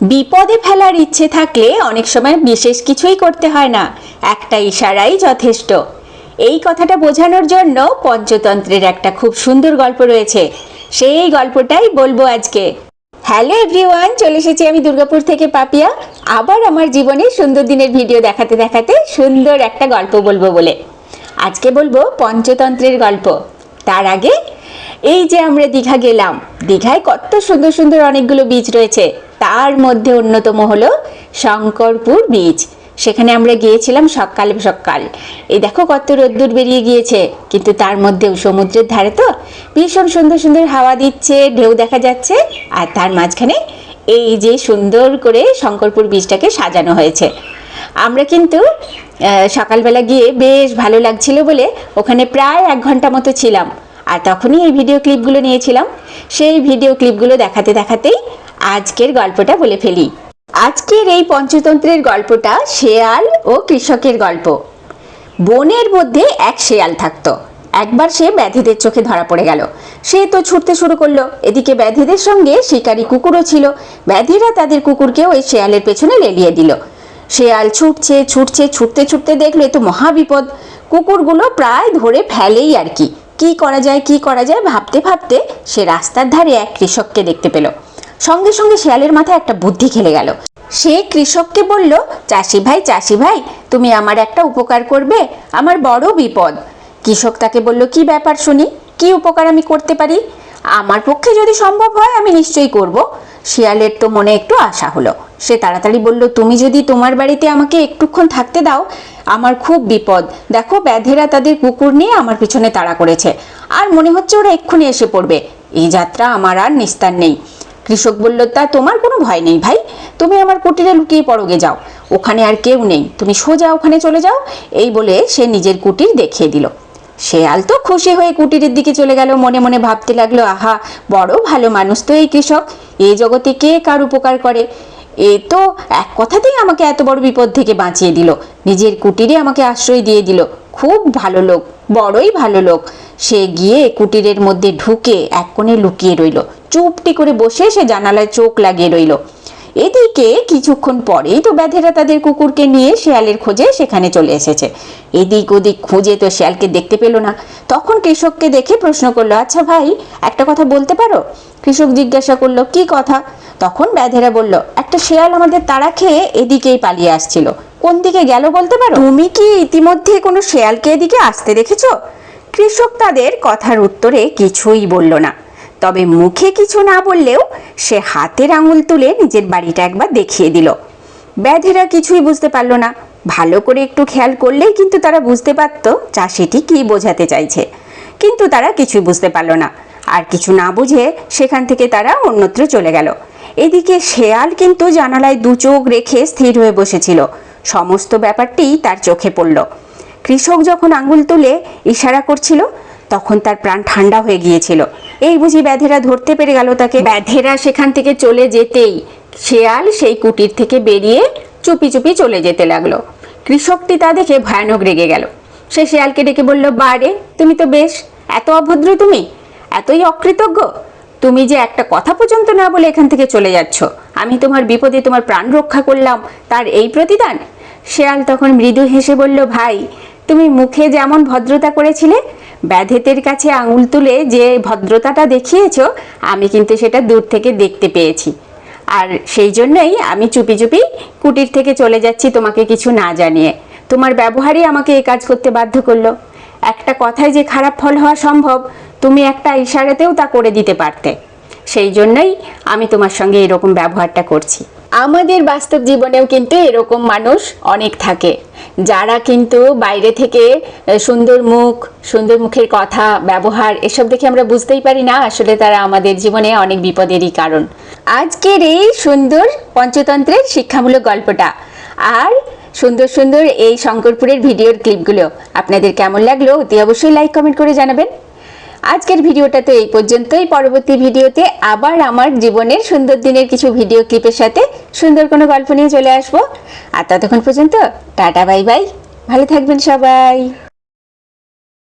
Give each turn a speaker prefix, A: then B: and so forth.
A: বিপদে ফেলার ইচ্ছে থাকলে অনেক সময় বিশেষ কিছুই করতে হয় না। একটা ইশারাই যথেষ্ট। এই কথাটা বোঝানোর জন্য পঞ্চতন্ত্রের একটা খুব সুন্দর গল্প রয়েছে। সেই গল্পটাই বলব আজকে। হ্যালো এভরিওয়ান, চলে এসেছি আমি দুর্গাপুর থেকে পাপিয়া। আবার আমার জীবনে সুন্দর দিনের ভিডিও দেখাতে দেখাতে সুন্দর একটা গল্প বলব বলে। আজকে বলব পঞ্চতন্ত্রের গল্প। তার আগে এই যে আমরা দীঘা গেলাম, দীঘায় কত সুন্দর সুন্দর অনেকগুলো বীচ রয়েছে। তার মধ্যে অন্যতম হলো শঙ্করপুর বীচ সেখানে আমরা গিয়েছিলাম সকাল সকাল। এই দেখো কত রোদ্দুর বেরিয়ে গিয়েছে, কিন্তু তার মধ্যেও সমুদ্রের ধারে তো ভীষণ সুন্দর সুন্দর হাওয়া দিচ্ছে, ঢেউ দেখা যাচ্ছে, আর তার মাঝখানে এই যে সুন্দর করে শঙ্করপুর বীজটাকে সাজানো হয়েছে। আমরা কিন্তু সকালবেলা গিয়ে বেশ ভালো লাগছিল বলে ওখানে প্রায় এক ঘণ্টা মতো ছিলাম। আর তখনই এই ভিডিও ক্লিপগুলো নিয়েছিলাম। সেই ভিডিও ক্লিপগুলো দেখাতে দেখাতেই আজকের গল্পটা বলে ফেলি। আজকের এই পঞ্চতন্ত্রের গল্পটা শেয়াল ও কৃষকের গল্প। বনের মধ্যে এক শেয়াল থাকতো। একবার সে ব্যাধিদের চোখে ধরা পড়ে গেল। সে তো ছুটতে শুরু করল। এদিকে ব্যাধিদের সঙ্গে শিকারী কুকুরও ছিল। ব্যাধিরা তাদের কুকুরকে ওই শেয়ালের পেছনে লেলিয়ে দিল। শেয়াল ছুটছে ছুটছে, ছুটতে ছুটতে দেখল এ তো মহাবিপদ কুকুরগুলো প্রায় ধরে ফেলেই আর কি। কি করা যায়, কি করা যায় ভাবতে ভাবতে সে রাস্তার ধারে এক কৃষককে দেখতে পেল। সঙ্গে সঙ্গে শেয়ালের মাথায় একটা বুদ্ধি খেলে গেল। সে কৃষককে বলল, চাষি ভাই চাষি ভাই, তুমি আমার একটা উপকার করবে, আমার বড় বিপদ। কৃষক তাকে বলল, কি ব্যাপার শুনি? কি উপকার আমি করতে পারি? আমার পক্ষে যদি সম্ভব হয়, আমি নিশ্চয়ই করব। শিয়ালের তো মনে একটু আশা হলো। সে তাড়াতাড়ি বলল, তুমি যদি তোমার বাড়িতে আমাকে একটুক্ষণ থাকতে দাও আমার খুব বিপদ। দেখো, ব্যাধেরা তাদের কুকুর নিয়ে আমার পিছনে তাড়া করেছে। আর মনে হচ্ছে ওরা এক্ষুনি এসে পড়বে। এই যাত্রা আমার আর নিস্তার নেই। কৃষক বলল, তা তোমার কোনো ভয় নেই ভাই? তুমি আমার কুটিরে লুকিয়ে পড়োগে যাও। ওখানে আর কেউ নেই। তুমি সোজা ওখানে চলে যাও। এই বলে সে নিজের কুটির দেখিয়ে দিল। শেয়াল তো খুশি হয়ে কুটিরের দিকে চলে গেল। মনে মনে ভাবতে লাগল, আহা, বড় ভালো মানুষ তো এই কৃষক। এই জগতে কে কার উপকার করে? এ তো এক কথাতেই আমাকে এত বড় বিপদ থেকে বাঁচিয়ে দিল। নিজের কুটিরে আমাকে আশ্রয় দিয়ে দিল। খুব ভালো লোক, বড়ই ভালো লোক। সে গিয়ে কুটিরের মধ্যে ঢুকে এক কোণে লুকিয়ে রইল। চুপটি করে বসে সে জানালায় চোখ লাগিয়ে রইল। এদিকে কিছুক্ষণ পরেই তো ব্যাধেরা তাদের কুকুরকে নিয়ে শেয়ালের খোঁজে সেখানে চলে এসেছে। এদিক ওদিক খুঁজে তো শেয়ালকে দেখতে পেল না। তখন কৃষককে দেখে প্রশ্ন করল আচ্ছা ভাই, একটা কথা বলতে পারো? কৃষক জিজ্ঞাসা করল, কি কথা? তখন ব্যাধেরা বলল, একটা শেয়াল আমাদের তাড়া খেয়ে এদিকেই পালিয়ে আসছিল। কোন দিকে গেল বলতে পারো? তুমি কি ইতিমধ্যে কোনো শেয়ালকে এদিকে আসতে দেখেছ? কৃষক তাদের কথার উত্তরে কিছুই বলল না। তবে মুখে কিছু না বললেও সে হাতের আঙুল তুলে নিজের বাড়িটা একবার দেখিয়ে দিল। ব্যাধেরা কিছুই বুঝতে পারল না। ভালো করে একটু খেয়াল করলেই কিন্তু তারা বুঝতে পারত চাষিটি কী বোঝাতে চাইছে। কিন্তু তারা কিছুই বুঝতে পারল না। আর কিছু না বুঝে সেখান থেকে তারা অন্যত্র চলে গেল। এদিকে শেয়াল কিন্তু জানালায় দু চোখ রেখে স্থির হয়ে বসেছিল। সমস্ত ব্যাপারটি তার চোখে পড়ল। কৃষক যখন আঙুল তুলে ইশারা করছিল, তখন তার প্রাণ ঠান্ডা হয়ে গিয়েছিল। এই বুঝি ব্যাধেরা ধরতে পেরে গেল তাকে। ব্যাধেরা সেখান থেকে চলে যেতেই শেয়াল সেই কুটির থেকে বেরিয়ে চুপি চুপি চলে যেতে লাগল। কৃষকটি তা দেখে ভয়ানক রেগে গেল। সে শেয়ালকে ডেকে বলল বারে তুমি তো বেশ, এত অভদ্র তুমি, এতই অকৃতজ্ঞ। তুমি যে একটা কথা পর্যন্ত না বলে এখান থেকে চলে যাচ্ছ। আমি তোমার বিপদে তোমার প্রাণ রক্ষা করলাম, তার এই প্রতিদান? শেয়াল তখন মৃদু হেসে বলল, ভাই, তুমি মুখে যেমন ভদ্রতা করেছিলে ব্যাধেতের কাছে আঙুল তুলে যে ভদ্রতাটা দেখিয়েছ, আমি কিন্তু সেটা দূর থেকে দেখতে পেয়েছি। আর সেই জন্যই আমি চুপি চুপি কুটির থেকে চলে যাচ্ছি তোমাকে কিছু না জানিয়ে। তোমার ব্যবহারই আমাকে এই কাজ করতে বাধ্য করল। একটা কথায় যে খারাপ ফল হওয়া সম্ভব, তুমি একটা ইশারাতেও তা করে দিতে পারতে। সেই জন্যই আমি তোমার সঙ্গে এরকম ব্যবহারটা করছি। আমাদের বাস্তব জীবনেও কিন্তু এরকম মানুষ অনেক থাকে। যারা কিন্তু বাইরে থেকে সুন্দর মুখ, সুন্দর মুখের কথা, ব্যবহার, এসব দেখে আমরা বুঝতেই পারি না আসলে তারা আমাদের জীবনে অনেক বিপদেরই কারণ। আজকের এই সুন্দর পঞ্চতন্ত্রের শিক্ষামূলক গল্পটা আর সুন্দর সুন্দর এই শঙ্করপুরের ভিডিওর ক্লিপগুলো আপনাদের কেমন লাগল অতি অবশ্যই লাইক, কমেন্ট করে জানাবেন। আজকের ভিডিওটা তো এই পর্যন্তই। পরবর্তী ভিডিওতে আবার আমার জীবনের সুন্দর দিনের কিছু ভিডিও ক্লিপের সাথে সুন্দর কোনো গল্প নিয়ে চলে আসব। আর ততক্ষণ পর্যন্ত, টাটা, বাই বাই। ভালো থাকবেন সবাই।